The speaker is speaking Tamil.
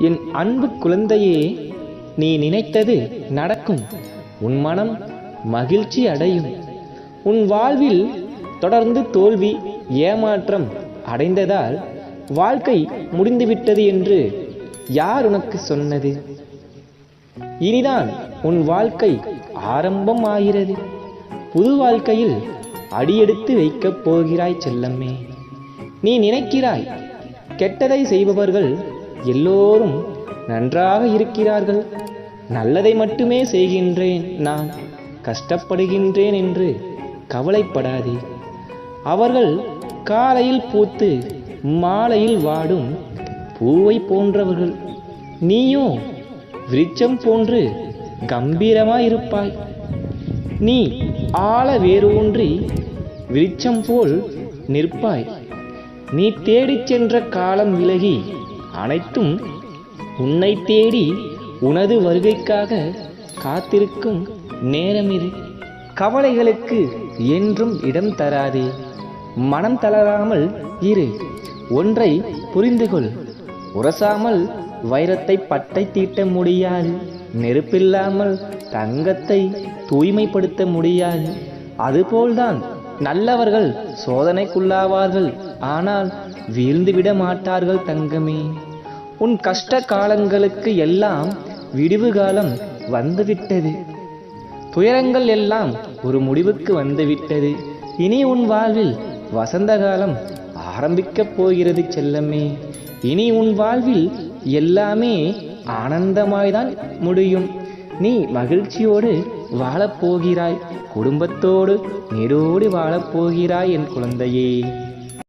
என் அன்பு குழந்தையே நீ நினைத்தது நடக்கும். உன் மனம் மகிழ்ச்சி அடையும். உன் வாழ்வில் தொடர்ந்து தோல்வி ஏமாற்றம் அடைந்ததால் வாழ்க்கை முடிந்துவிட்டது என்று யார் உனக்கு சொன்னது? இனிதான் உன் வாழ்க்கை ஆரம்பம் ஆகிறது புது வாழ்க்கையில் அடியெடுத்து வைக்கப் போகிறாய் செல்லம்மே நீ நினைக்கிறாய் கெட்டதை செய்பவர்கள் எல்லோரும் நன்றாக இருக்கிறார்கள். நல்லதை மட்டுமே செய்கின்றேன் நான். கஷ்டப்படுகின்றேன் என்று கவலைப்படாதே. அவர்கள் காலையில் பூத்து மாலையில் வாடும் பூவை போன்றவர்கள். நீயோ விருட்சம் போன்று கம்பீரமாயிருப்பாய். நீ ஆழ வேரூன்றி விருட்சம் போல் நிற்பாய். நீ தேடிச் சென்ற காலம் விலகி அனைத்தும் உன்னை தேடி உனது வருகைக்காக காத்திருக்கும் நேரம் இது கவலைகளுக்கு என்றும் இடம் தராதே. மனம் தளராமல் இரு. ஒன்றை புரிந்து கொள் உரசாமல் வைரத்தை பட்டை தீட்ட முடியாது. நெருப்பில்லாமல் தங்கத்தை தூய்மைப்படுத்த முடியாது. அதுபோல்தான் நல்லவர்கள் சோதனைக்குள்ளாவார்கள் ஆனால் வீழ்ந்துவிட மாட்டார்கள் தங்கமே. உன் கஷ்ட காலங்களுக்கு எல்லாம் விடிவு காலம் வந்துவிட்டது. துயரங்கள் எல்லாம் ஒரு முடிவுக்கு வந்துவிட்டது. இனி உன் வாழ்வில் வசந்த காலம் ஆரம்பிக்கப் போகிறது செல்லமே. இனி உன் வாழ்வில் எல்லாமே ஆனந்தமாய்தான் முடியும். நீ மகிழ்ச்சியோடு வாழப்போகிறாய். குடும்பத்தோடு நீரோடு வாழப்போகிறாய் என் குழந்தையே.